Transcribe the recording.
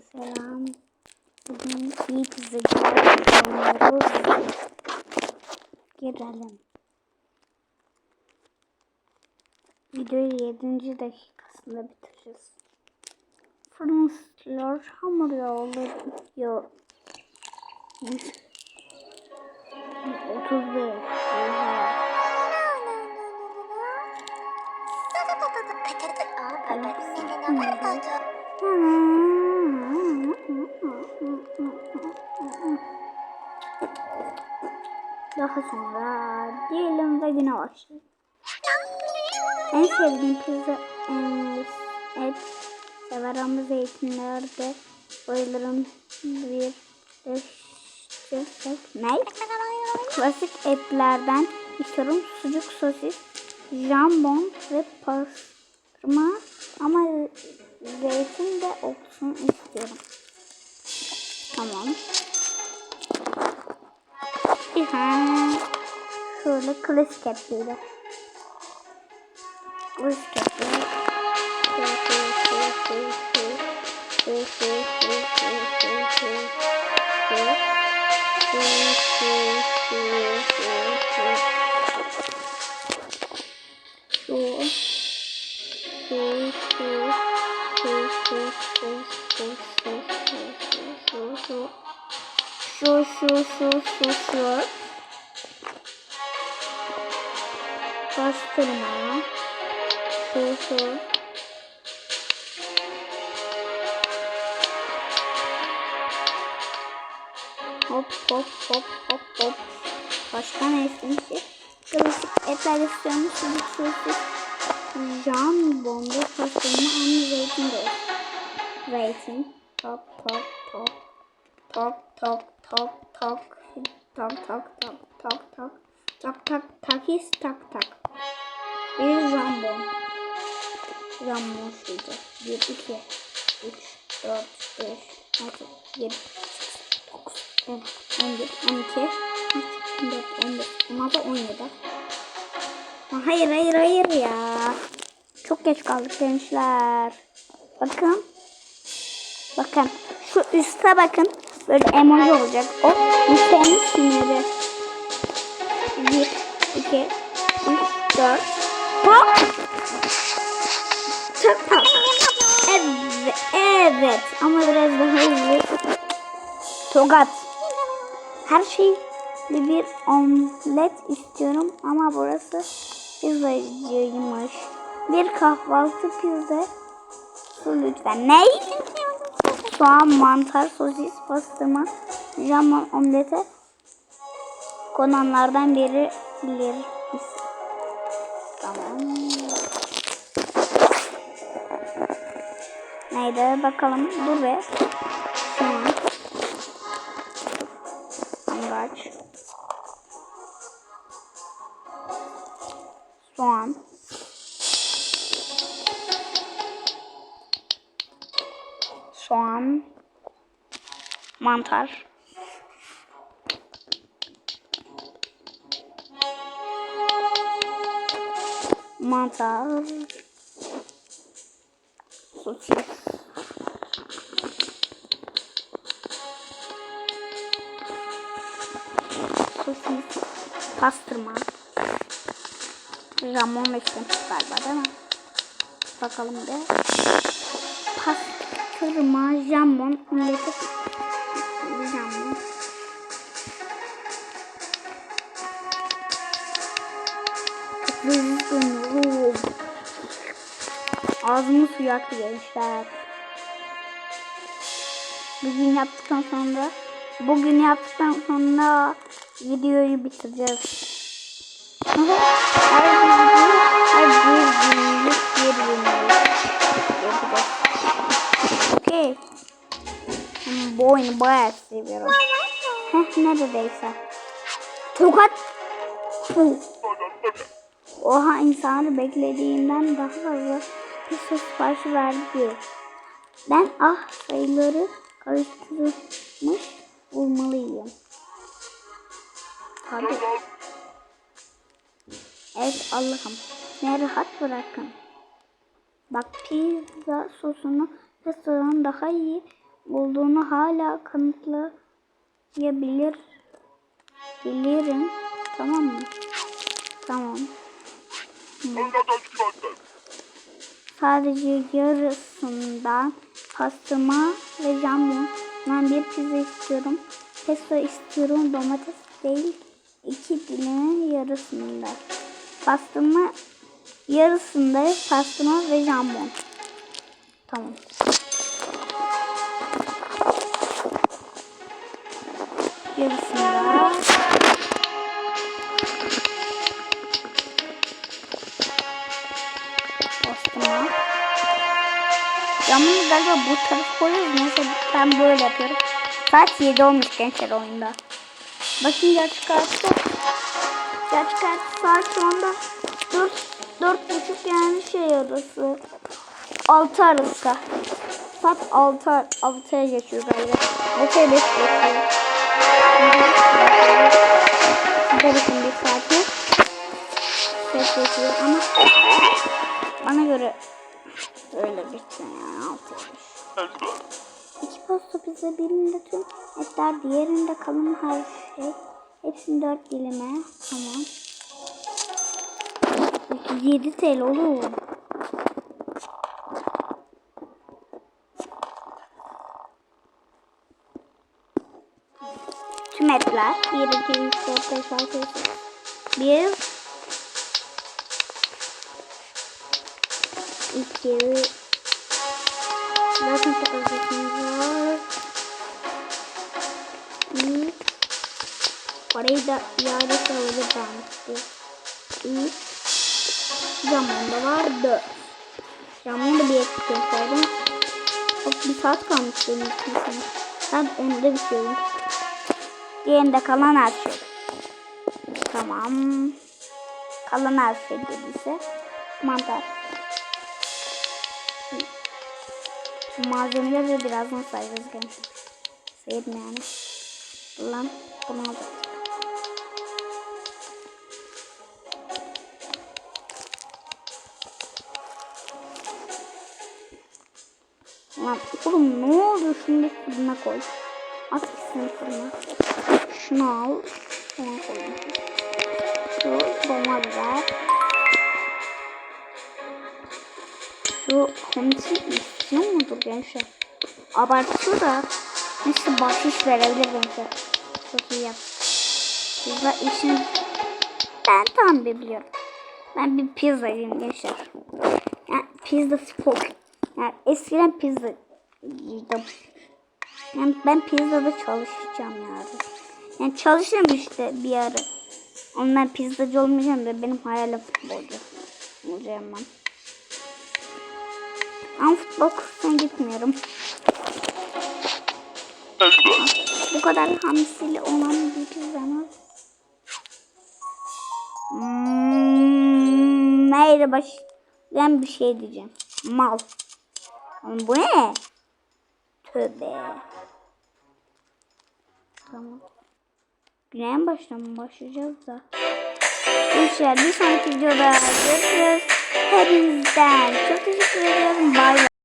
Selam. Bugün iyi pizzacı oynuyoruz. Girelim. Videoyu 7. dakikasında bitireceğiz. Fransızlar hamur olur. Yok. 35. Daha sonra diyelim ve güne başlayalım. En sevdiğim pizza eee, et sever ama zeytinlerde bayılırım bir de şey- ne? Klasik etlerden istiyorum sucuk, sosis, jambon ve pastırma ama zeytin de olsun istiyorum. Tamam. Ha. Şöyle klasik epliyle. Klasik epliyle. Şu. Şu. Şu. Şu. Şu. Şu, şu, şu, şu. Bastırma. Şu. Hop, hop, hop, hop, hop. Başka ne istemiştik? Klasik etler istiyormuş. Sucuk, sosis, jambon ve pastırma aynı zeytin de. Zeytin. Top, top, top. Top, top, top, top. Tak, tak, tak, tak, tak. Tak, tak, takis, tak, tak. Bir jambon. Jambon şuydu. Bir, iki, üç, dört, beş, altı, yedi, dokuz, on, on bir, on iki, on dört, on beş, on altı, on yedi. Hayır, hayır, hayır ya. Çok geç kaldık gençler. Bakın. Bakın. Şu üste bakın. Böyle emoji olacak. O müşterinin siniri. Bir, iki, üç, dört. Hop. Tak tak. Evet, evet. Ama biraz daha hızlı. Togat. Her şeyli bir omlet istiyorum ama burası pizzacıymış. Bir kahvaltı pizza su lütfen. Ne? Soğan, mantar, sosis, pastırma, jamon, omlete konanlardan biri bilir? Tamam. Neydi bakalım. Dur be. Soğan. Angaç. Soğan. Soğan, mantar, mantar, sosis, sosis, pastırma, jamon istemiş galiba değil mi? Bakalım bir. Pastırma, jambon, omleti, jambon. Görünüyor. Ağzımı suyu aktı gençler. Bugün yaptıktan sonra bugün yaptıktan sonra videoyu bitireceğiz. her video, her bir günlük bir günlük Bu oyunu bayağı seviyorum. Heh neredeyse. Tokat. Puh. Oha insanı beklediğimden daha fazla pizza siparişi verdi diyor. Ben ah sayıları karıştırılmış bulmalıyım. Tabii. Evet Allah'ım. Ne rahat bırakın. Bak pizza sosunu restoran daha iyi olduğunu hala kanıtlayabilir bilirim. Tamam mı? Tamam. Sadece yarısından pastırma ve jambon. Bir pizza istiyorum. Pesto istiyorum. Domates değil. İki dilimin yarısında. Pastırma yarısında pastırma ve jambon. Tamam. Camını galiba bu tarafa koyuyoruz. Neyse ben böyle yapıyorum. Saat 7 olmuş gençler oyunda. Bakın gerçek hayatta. Gerçek hayatta saat şu anda 4, 4 buçuk yani şey arası. 6 arası. Saat 6, 6'ya geçiyor galiba. 6'ya 5 geçiyor. Bakın bir saati. Ses geçiyor ama bana göre öyle bir şey yani 6'ya 5. İki pasta pizza birinde tüm etler diğerinde kalın her şey. Hepsini dört dilime. Tamam. 7 TL olur. Tüm etler. 1, 2, 3, 4, 5, 6, 7, 1, 2, Zaten çok az vakitimiz var. Bir. Parayı da iade alacağım. Üç. Zaman da var. Dört. Zaman da bir eksik yapsaydım. Hop bir saat kalmış benim için sana. Saat onda bitiyorum. Diğerinde kalan her şey. Tamam. Kalan her şey dediyse. Mantar. Malzemeleri birazdan sayacağız gençler. Sayayım yani. Lan bunu alacağız. Lan oğlum ne oldu şimdi fırına koy. At gitsin fırına. Şunu al. Şuna koy. Şu domates. Şu komisi istiyor mudur gençler? Abartıyor da neyse bahşiş verebilir gençler. Çok iyi yap. Pizza işini ben tam bir biliyorum. Ben bir pizzacıyım gençler. Yani pizza spor. Yani eskiden pizza yedim. Yani ben pizzada çalışacağım yani. Yani çalışırım işte bir ara. Ben pizzacı olmayacağım da benim hayalim futbolcu. Olacağım ben. Ama futbol kursuna gitmiyorum. Bu kadar hamsili olan bir pizzanın. Hmm, baş... Ben bir şey diyeceğim. Mal. Ama bu ne? Tövbe. Tamam. Güne baştan başlayacağız da. İnşallah bir sonraki videoda görüşürüz. Hepinizden çok teşekkür ediyorum. Bay bay.